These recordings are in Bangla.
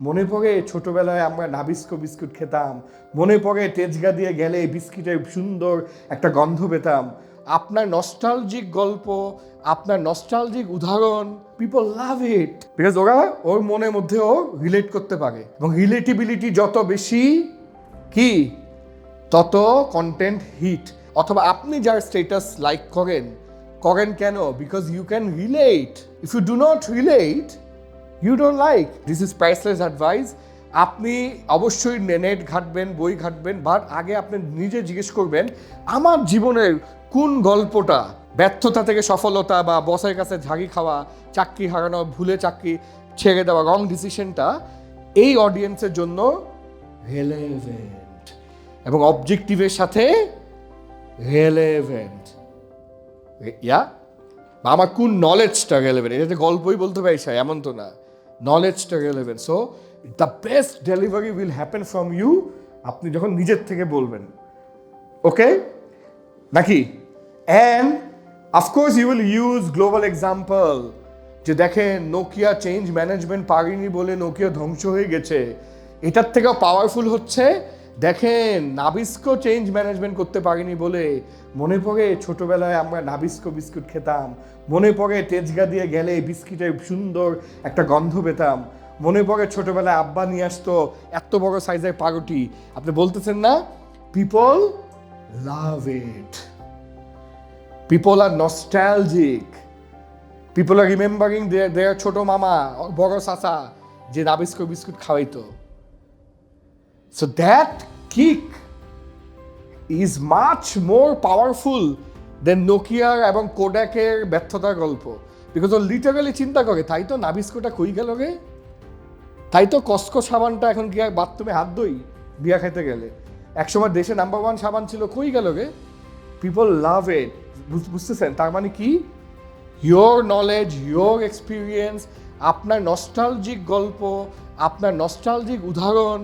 মনে পড়ে ছোটবেলায় আমরা নাবিস্কো বিস্কুট খেতাম। মনে পড়ে তেজগা দিয়ে গেলে বিস্কিটের সুন্দর একটা গন্ধ পেতাম। আপনার নস্টালজিক গল্প, আপনার নস্টালজিক উদাহরণ পিপল লাভ ইট বিকজ ওরা ওর মনের মধ্যেও রিলেট করতে পারে। এবং রিলেটিবিলিটি যত বেশি কি, তত কন্টেন্ট হিট অথবা আপনি যার স্টেটাস লাইক করেন করেন কেন? Because you can relate if you do not relate you don't like this is priceless advice আপনি অবশ্যই নেট ঘাটবেন, বই ঘাটবেন বাট আগে আপনি নিজে জিজ্ঞেস করবেন, আমার জীবনের কোন গল্পটা ব্যর্থতা থেকে সফলতা বা বসের কাছে ঝাঁকি খাওয়া, চাকরি হারানো, ভুলে চাকরি ছেড়ে দেওয়া রং ডিসিশনটা এই অডিয়েন্সের জন্য রেলেভেন্ট এবং অবজেক্টিভের সাথে রেলেভেন্ট ইয়া বা আমার কোন নলেজটা রেলেভেন্ট এটা গল্পই বলতে পারি এমন তো না। নলেজটা relevant so the best delivery will happen from you আপনি যখন নিজের থেকে বলবেন। ওকে নাকি? And of course you will use global example যে দেখেন নোকিয়া চেঞ্জ ম্যানেজমেন্ট পারেনি বলে নোকিয়া ধ্বংস হয়ে গেছে। এটার থেকেও পাওয়ারফুল হচ্ছে দেখেন, নাবিস্কো চেঞ্জ ম্যানেজমেন্ট করতে পারিনি বলে মনে পড়ে ছোটবেলায় আমরা নাবিস্কো বিস্কুট খেতাম। মনে পড়ে তেজগা দিয়ে গেলে বিস্কিটের সুন্দর একটা গন্ধ পেতাম। মনে পড়ে ছোটবেলায় আব্বা নিয়ে আসতো এত বড় সাইজের পাউরুটি। আপনি বলতেছেন না? People love it people are nostalgic people are remembering their ছোট মামা, বড় চাচা যে নাবিস্কো বিস্কুট খাওয়াইতো। So that kick is much more powerful then নোকিয়ার এবং কোডাকের ব্যর্থতার গল্প। বিকজ ও লিটারালি চিন্তা করে, তাই তো নাবিস্কোটা কই গেল গে তাই তো কসকো সাবানটা এখন গিয়ে বাথরুমে হাত ধুই বিয়া খেতে গেলে। একসময় দেশে নাম্বার ওয়ান সাবান ছিল, কই গেল গে পিপল লাভ ইট বুঝতেছেন? তার মানে কি? ইয়োর নলেজ ইয়োর এক্সপিরিয়েন্স আপনার নস্টালজিক গল্প, আপনার নস্টালজিক উদাহরণ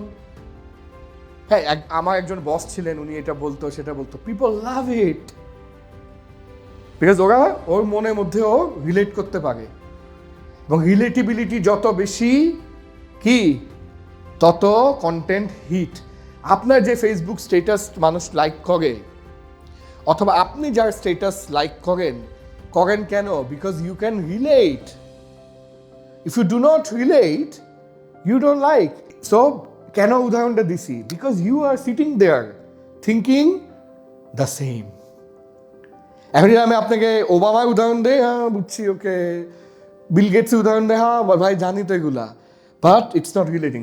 হ্যাঁ আমার একজন বস ছিলেন, উনি এটা বলতো, সেটা বলতো। পিপল লাভ ইট বিকজ ওরা ওর মনের মধ্যেও রিলেট করতে পারে। এবং রিলেটিবিলিটি যত বেশি, কি? তত কন্টেন্ট হিট আপনার যে ফেসবুক স্টেটাস মানুষ লাইক করে, অথবা আপনি যার স্টেটাস লাইক করেন করেন কেন? Because you can relate if you do not relate you don't like so কেন উদাহরণটা দিছি? Because you are sitting there thinking the same এখন আমি আপনাকে ওবামার উদাহরণ দেই হ্যাঁ বুঝছি ওকে বিল গেটসের উদাহরণ দেয় হ্যাঁ ভাই জানি তো এগুলা বাট ইটস নট রিলেটিং